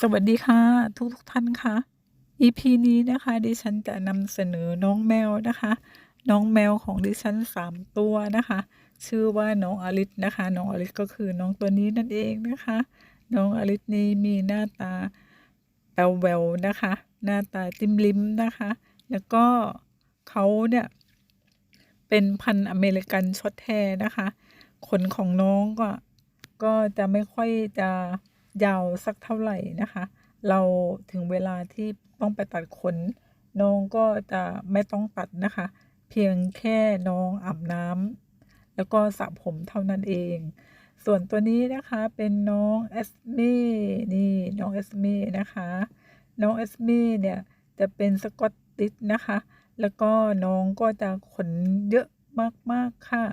สวัสดีค่ะ ทุกทุกท่านค่ะ EP นี้นะคะ ดิฉันจะนำเสนอน้องแมวนะคะ น้องแมวของดิฉันสามตัวนะคะ ชื่อว่าน้องอลิสนะคะ น้องอลิสก็คือน้องตัวนี้นั่นเองนะคะ น้องอลิสนี้มีหน้าตาแปวแววนะคะ หน้าตาจิ้มลิ้มนะคะ แล้วก็เขาเนี่ยเป็นพันธุ์อเมริกันช็อตแฮร์นะคะ ขนของน้องก็ก็จะไม่ค่อยจะ ยาวสักเท่าไหร่นะคะ เราถึงเวลาที่ต้องไปตัดขน น้องก็จะไม่ต้องตัดนะคะ เพียงแค่น้องอาบน้ำแล้วก็สระผมเท่านั้นเอง ส่วนตัวนี้นะคะเป็นน้องเอสเม่นี่น้องเอสเม่นะคะ น้องเอสเม่เนี่ยจะเป็นสกอตติชนะคะ แล้วก็น้องก็จะขนเยอะมากๆค่ะ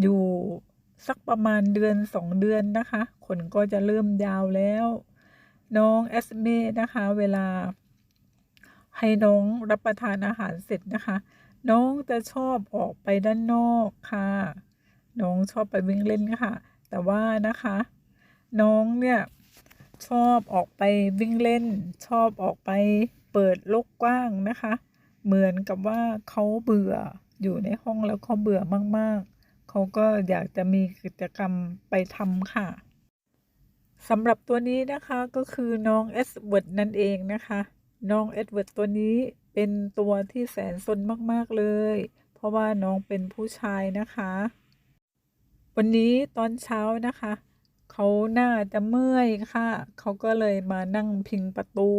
อยู่ สักประมาณเดือนสองเดือนนะคะขนก็จะเริ่มยาวแล้ว น้องเอสเม่นะคะ เวลา ให้น้องรับประทานอาหารเสร็จนะคะ น้องจะชอบออกไปด้านนอกค่ะ น้องชอบไปวิ่งเล่นค่ะ แต่ว่านะคะ น้องเนี่ยชอบออกไปวิ่งเล่น ชอบออกไปเปิดโลกกว้างนะคะ เหมือนกับว่าเขาเบื่ออยู่ในห้องแล้วเขาเบื่อมากๆ เขาก็อยากจะมีกิจกรรมไปทำค่ะสำหรับตัวนี้นะคะก็คือน้องเอสเวิร์ดนั่นเองนะคะ น้องเอ็ดเวิร์ดตัวนี้เป็นตัวที่แสนสนมาก ๆ เลย เพราะว่าน้องเป็นผู้ชายนะคะ วันนี้ตอนเช้านะคะ เขาน่าจะเมื่อยค่ะ เขาก็เลยมานั่งพิงประตู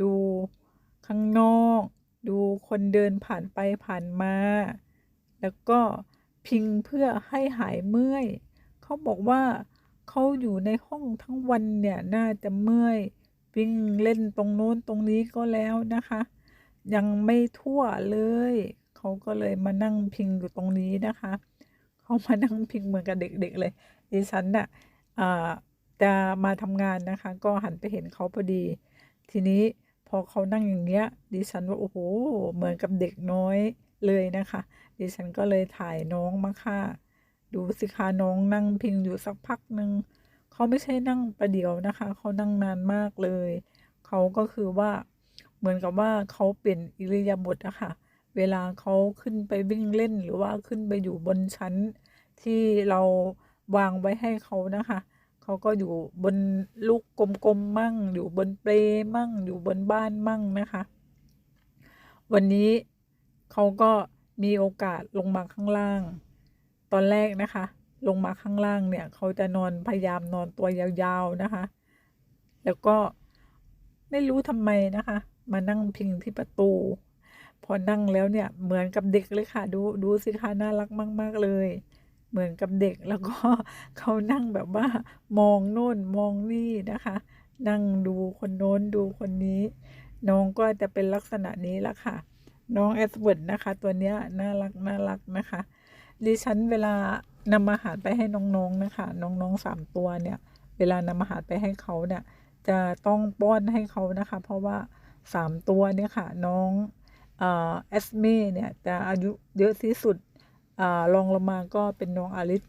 ดูข้างนอก ดูคนเดินผ่านไปผ่านมา แล้วก็ พิงเพื่อให้หายเมื่อย เขาบอกว่าเขาอยู่ในห้องทั้งวันเนี่ยน่าจะเมื่อย วิ่งเล่นตรงโน้นตรงนี้ก็แล้วนะคะ ยังไม่ทั่วเลย เขาก็เลยมานั่งพิงอยู่ตรงนี้นะคะ เขามานั่งพิงเหมือนกับเด็กๆเลย ดิฉันน่ะอ่าจะมาทำงานนะคะ ก็หันไปเห็นเขาพอดี ทีนี้พอเขานั่งอย่างเงี้ยดิฉันว่าโอ้โห เหมือนกับเด็กน้อยเลยนะคะ ดิฉันก็เลยถ่ายน้องมาค่ะ ดูสิคะน้องนั่งพิงอยู่สักพักหนึ่งเขาไม่ใช่นั่งประเดี๋ยวนะคะ เขานั่งนานมากเลย เขาก็คือว่าเหมือนกับว่าเขาเปลี่ยนอิริยาบถอะค่ะ เวลาเขาขึ้นไปวิ่งเล่นหรือว่าขึ้นไปอยู่บนชั้นที่เราวางไว้ให้เขานะคะเขาก็อยู่บนลูกกลมๆมั่ง อยู่บนเปลมั่ง อยู่บนบ้านมั่งนะคะ วันนี้เขาก็ มีโอกาสลงมาข้างล่าง ตอนแรกนะคะ ลงมาข้างล่างเนี่ย เขาจะนอนพยายามนอนตัวยาวๆนะคะ แล้วก็ไม่รู้ทำไมนะคะ มานั่งพิงที่ประตู พอนั่งแล้วเนี่ยเหมือนกับเด็กเลยค่ะ ดูดูสิคะน่ารักมาก ๆเลย เหมือนกับเด็กแล้วก็เขานั่งแบบว่ามองโน่นมองนี่นะคะ นั่งดูคนโน้นดูคนนี้ น้องก็จะเป็นลักษณะนี้ละค่ะ น้องแอสเวิร์ดนะคะ ตัวเนี้ยน่ารักน่ารักนะคะดิฉันเวลานำอาหารไปให้น้องๆนะคะ น้องๆสามตัวเนี่ย เวลานำอาหารไปให้เขาเนี่ย จะต้องป้อนให้เขานะคะ เพราะว่าสามตัวเนี่ยค่ะ น้องเอสเม่เนี่ยจะอายุเยอะที่สุดอรองลงมาก็เป็นน้องอลิส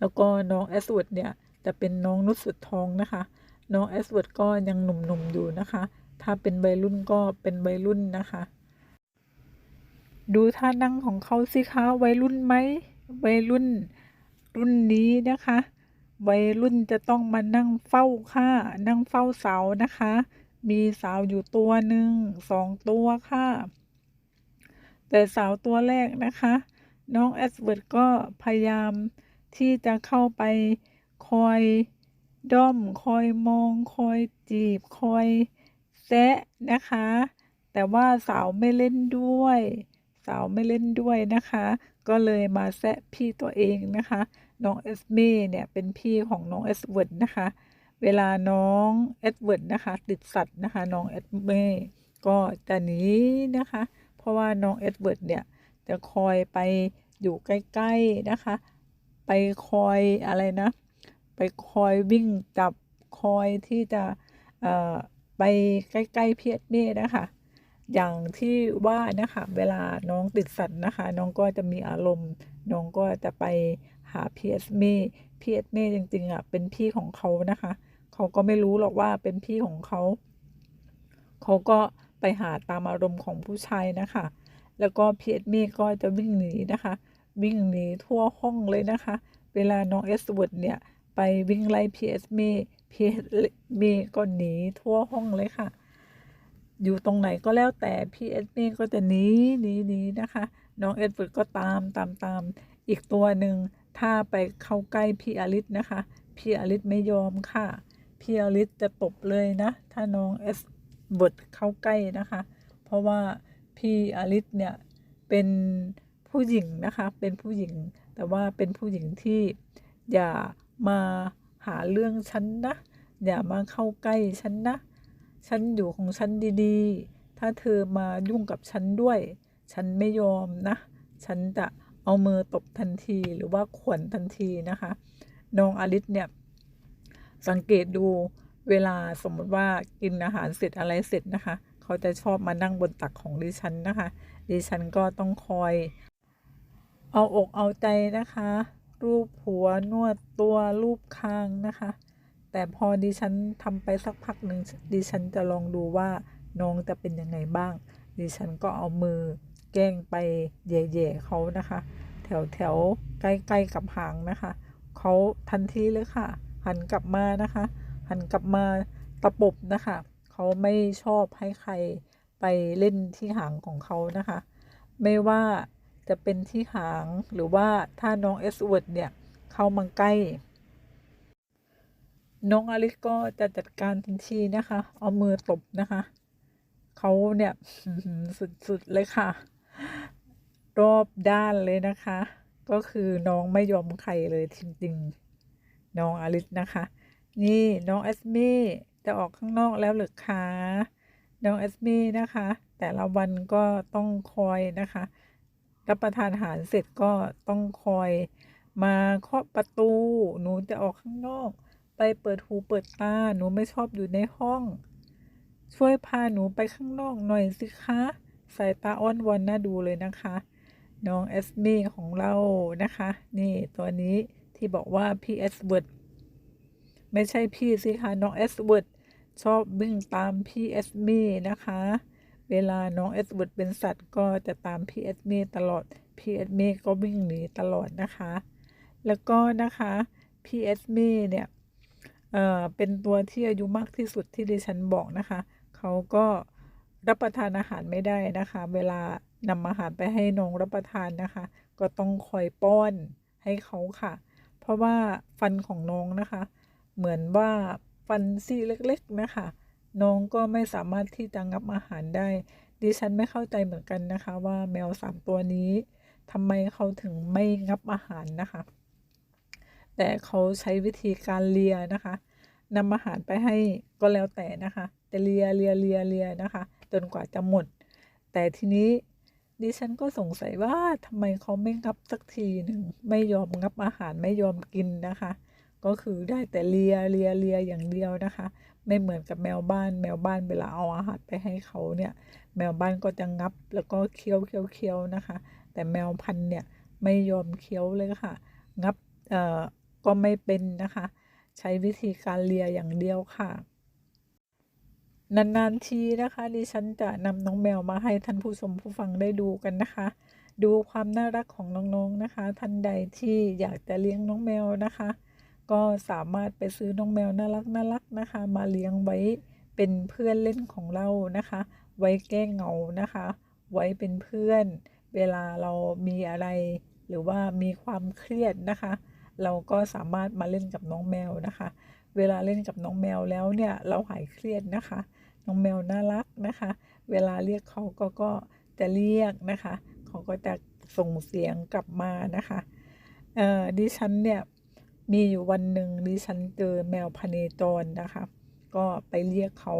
แล้วก็น้องเอสเวิร์ดเนี่ยจะเป็นน้องนุชสุดทองนะคะ น้องเอสเวิร์ดก็ยังหนุ่มๆอยู่นะคะ ถ้าเป็นวัยรุ่นก็เป็นวัยรุ่นนะคะ ดูท่านั่งของเขาสิคะวัยรุ่นไหมวัยรุ่น รุ่นนี้นะคะ วัยรุ่นจะต้องมานั่งเฝ้าค่ะนั่งเฝ้าเสานะคะ มีสาวอยู่ตัวหนึ่งสองตัวค่ะ แต่สาวตัวแรกนะคะ น้องแอสเวิร์ดก็พยายามที่จะเข้าไปคอยด้อมคอยมองคอยจีบคอยแซะนะคะ แต่ว่าสาวไม่เล่นด้วย สาวไม่เล่นด้วยนะคะ ก็เลยมาแซะพี่ตัวเองนะคะ น้องเอสเม่เนี่ยเป็นพี่ของน้องเอสเวิร์ดนะคะ เวลาน้องเอ็ดเวิร์ดนะคะ ติดสัตว์นะคะ น้องเอ็ดเม่ก็จะหนีนะคะ เพราะว่าน้องเอ็ดเวิร์ดเนี่ยจะคอยไปอยู่ใกล้ๆนะคะ ไปคอยอะไรนะ ไปคอยวิ่งจับคอยที่จะเอ่อไปใกล้ๆพี่เอ็ดเม่นะคะ อย่างที่ว่านะคะเวลาน้องติดสัตว์นะคะ น้องก็จะมีอารมณ์ น้องก็จะไปหาพีเอสเม่พีเอสเม่จริงๆอะเป็นพี่ของเขานะคะเขาก็ไม่รู้หรอกว่าเป็นพี่ของเขาเขาก็ไปหาตามอารมณ์ของผู้ชายนะคะ แล้วก็พีเอสมี่ก็จะวิ่งหนีนะคะ วิ่งหนีทั่วห้องเลยนะคะ เวลาน้องเอสเวิร์ดเนี่ยไปวิ่งไล่พีเอสมี่พีเอสมี่ก็หนีทั่วห้องเลยค่ะ อยู่ตรงไหนก็แล้วแต่พี่เอสมี่ก็จะหนีหนีหนีนะคะ น้องเอ็ดเวิร์ดก็ตามตามตามอีกตัวหนึ่งถ้าไปเข้าใกล้พี่อลิสนะคะ พี่อลิสไม่ยอมค่ะ พี่อลิสจะตบเลยนะ ถ้าน้องเอสเวิร์ดเข้าใกล้นะคะ เพราะว่าพี่อลิสเนี่ยเป็นผู้หญิงนะคะ เป็นผู้หญิง แต่ว่าเป็นผู้หญิงที่อย่ามาหาเรื่องฉันนะ อย่ามาเข้าใกล้ฉันนะ ฉันอยู่ของฉันดีๆ ถ้าเธอมายุ่งกับฉันด้วย ฉันไม่ยอมนะ ฉันจะเอามือตบทันทีหรือว่าขวนทันทีนะคะ น้องอลิสเนี่ยสังเกตดูเวลาสมมติว่ากินอาหารเสร็จอะไรเสร็จนะคะ เขาจะชอบมานั่งบนตักของดิฉันนะคะ ดิฉันก็ต้องคอย เอาอกเอาใจนะคะ รูปหัวนวดตัวรูปคางนะคะ แต่พอดิฉันทำไปสักพักหนึ่งดิฉันจะลองดูว่าน้องจะเป็นยังไงบ้าง ดิฉันก็เอามือแกล้งไปแย่ๆเขานะคะ แถวแถวๆใกล้ๆกับหางนะคะเขาทันทีเลยค่ะ หันกลับมานะคะ หันกลับมาตะปบนะคะเขาไม่ชอบให้ใครไปเล่นที่หางของเขานะคะ ไม่ว่าจะเป็นที่หางหรือว่าถ้าน้องเอสเวิร์ดเนี่ยเข้ามาใกล้ น้องอลิสก็จะจัดการทันทีนะคะ เอามือตบนะคะ เขาเนี่ยสุดๆเลยค่ะ รอบด้านเลยนะคะ ก็คือน้องไม่ยอมใครเลยจริงๆ น้องอลิสนะคะ นี่น้องเอสมี่จะออกข้างนอกแล้วหรือคะน้องเอสมี่นะคะ แต่ละวันก็ต้องคอยนะคะ รับประทานอาหารเสร็จก็ต้องคอยมาเคาะประตู หนูจะออกข้างนอก ไปเปิดหูเปิดตาหนูไม่ชอบอยู่ในห้อง ช่วยพาหนูไปข้างนอกหน่อยสิคะสายตาอ้อนวอนน่าดูเลยนะคะ น้องเอสมี่ของเรานะคะ นี่ตัวนี้ที่บอกว่าพี่เอสเวิร์ดไม่ใช่พี่สิคะน้องเอสเวิร์ดชอบวิ่งตามพี่เอสมี่นะคะ เวลาน้องเอสเวิร์ดเป็นสัตว์ก็จะตามพี่เอสมี่ตลอดพี่เอสมี่ก็วิ่งหนีตลอดนะคะ แล้วก็นะคะพี่เอสมี่เนี่ย เอ่อเป็นตัวที่อายุมากที่สุดที่ดิฉันบอกนะคะ เขาก็รับประทานอาหารไม่ได้นะคะ เวลานำอาหารไปให้น้องรับประทานนะคะ ก็ต้องคอยป้อนให้เขาค่ะ เพราะว่าฟันของน้องนะคะ เหมือนว่าฟันซี่เล็กๆนะคะ น้องก็ไม่สามารถที่จะงับอาหารได้ ดิฉันไม่เข้าใจเหมือนกันนะคะ ว่าแมวสามตัวนี้ทำไมเขาถึงไม่งับอาหารนะคะ แต่เขาใช้วิธีการเลียนะคะนำอาหารไปให้ก็แล้วแต่นะคะจะเลียเลียเลียเลียนะคะ จนกว่าจะหมด แต่ทีนี้ดิฉันก็สงสัยว่าทำไมเขาไม่งับสักทีหนึ่งไม่ยอมงับอาหารไม่ยอมกินนะคะ ก็คือได้แต่เลียเลียเลียอย่างเดียวนะคะ ไม่เหมือนกับแมวบ้าน แมวบ้านเวลาเอาอาหารไปให้เขาเนี่ย แมวบ้านก็จะงับแล้วก็เคี้ยวเคี้ยวเคี้ยวนะคะ แต่แมวพันธุ์เนี่ยไม่ยอมเคี้ยวเลยค่ะ งับเอ่อ ก็ไม่เป็นนะคะ ใช้วิธีการเลียอย่างเดียวค่ะ นานๆทีนะคะดิฉันจะนำน้องแมวมาให้ท่านผู้ชมผู้ฟังได้ดูกันนะคะ ดูความน่ารักของน้องๆนะคะ ท่านใดที่อยากจะเลี้ยงน้องแมวนะคะ ก็สามารถไปซื้อน้องแมวน่ารักน่ารักนะคะ มาเลี้ยงไว้เป็นเพื่อนเล่นของเรานะคะ ไว้แก้เหงานะคะ ไว้เป็นเพื่อน เวลาเรามีอะไร หรือว่ามีความเครียดนะคะ เราก็สามารถมาเล่นกับน้องแมวนะคะ เวลาเล่นกับน้องแมวแล้วเนี่ยเราหายเครียดนะคะ น้องแมวน่ารักนะคะ เวลาเรียกเขาก็ก็จะเรียกนะคะเขาก็จะส่งเสียงกลับมานะคะเอ่อดิฉันเนี่ยมีอยู่วันหนึ่งดิฉันเจอแมวพเนจรนะคะ ก็ไปเรียกเขา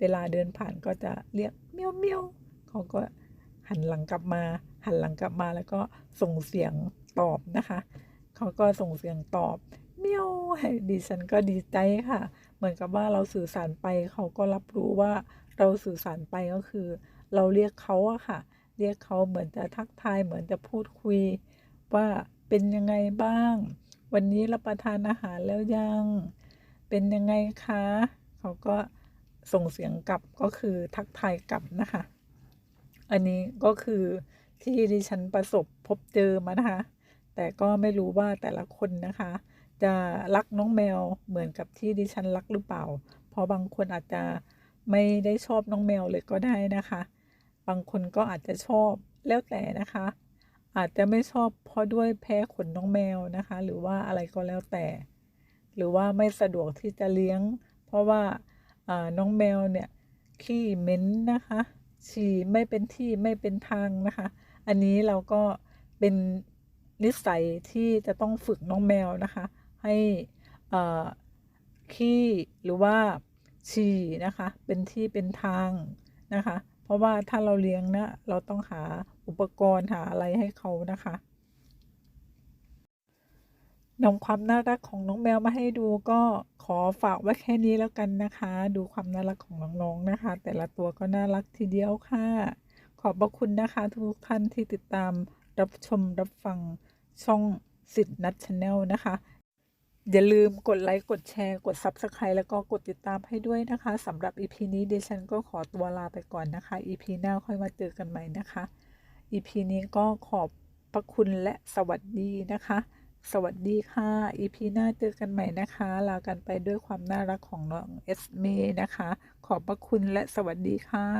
เวลาเดินผ่านก็จะเรียกเมียวเมียวเขาก็หันหลังกลับมา หันหลังกลับมาแล้วก็ส่งเสียงตอบนะคะ เขาก็ส่งเสียงตอบเมียวดิฉันก็ดีใจค่ะ เหมือนกับว่าเราสื่อสารไปเขาก็รับรู้ว่าเราสื่อสารไปก็คือ เราเรียกเขาอะค่ะ เรียกเขาเหมือนจะทักทายเหมือนจะพูดคุย ว่าเป็นยังไงบ้าง วันนี้รับประทานอาหารแล้วยัง เป็นยังไงคะเขาก็ส่งเสียงกลับก็คือทักทายกลับนะคะ อันนี้ก็คือที่ดิฉันประสบพบเจอมานะคะ แต่ก็ไม่รู้ว่าแต่ละคนนะคะ จะรักน้องแมวเหมือนกับที่ดิฉันรักหรือเปล่า เพราะบางคนอาจจะไม่ได้ชอบน้องแมวเลยก็ได้นะคะ บางคนก็อาจจะชอบแล้วแต่นะคะ อาจจะไม่ชอบเพราะด้วยแพ้ขนน้องแมวนะคะ หรือว่าอะไรก็แล้วแต่ หรือว่าไม่สะดวกที่จะเลี้ยง เพราะว่าน้องแมวเนี่ยขี้เหม็นนะคะฉี่ไม่เป็นที่ไม่เป็นทางนะคะ อันนี้เราก็เป็น นิสัยที่จะต้องฝึกน้องแมวนะคะ ให้อ่อขี้หรือว่าฉี่นะคะ เป็นที่เป็นทางนะคะ เพราะว่าถ้าเราเลี้ยงนะเราต้องหาอุปกรณ์หาอะไรให้เขานะคะนำความน่ารักของน้องแมวมาให้ดูก็ขอฝากไว้แค่นี้แล้วกันนะคะ ดูความน่ารักของน้องๆนะคะ แต่ละตัวก็น่ารักทีเดียวค่ะ ขอบพระคุณนะคะทุกท่านที่ติดตามรับชมรับฟัง ช่องสิทธิ์นัดชาแนลนะคะ อย่าลืมกดไลค์กดแชร์ กด Subscribe แล้วก็กดติดตามให้ด้วยนะคะสำหรับ EP นี้ดิฉันก็ขอตัวลาไปก่อนนะคะ EP หน้าค่อยมาเจอกันใหม่นะคะ EP นี้ก็ขอบพระคุณและสวัสดีนะคะ สวัสดีค่ะ EP หน้าเจอกันใหม่นะคะ ลากันไปด้วยความน่ารักของน้องเอสเมนะคะ ขอบพระคุณและสวัสดีค่ะ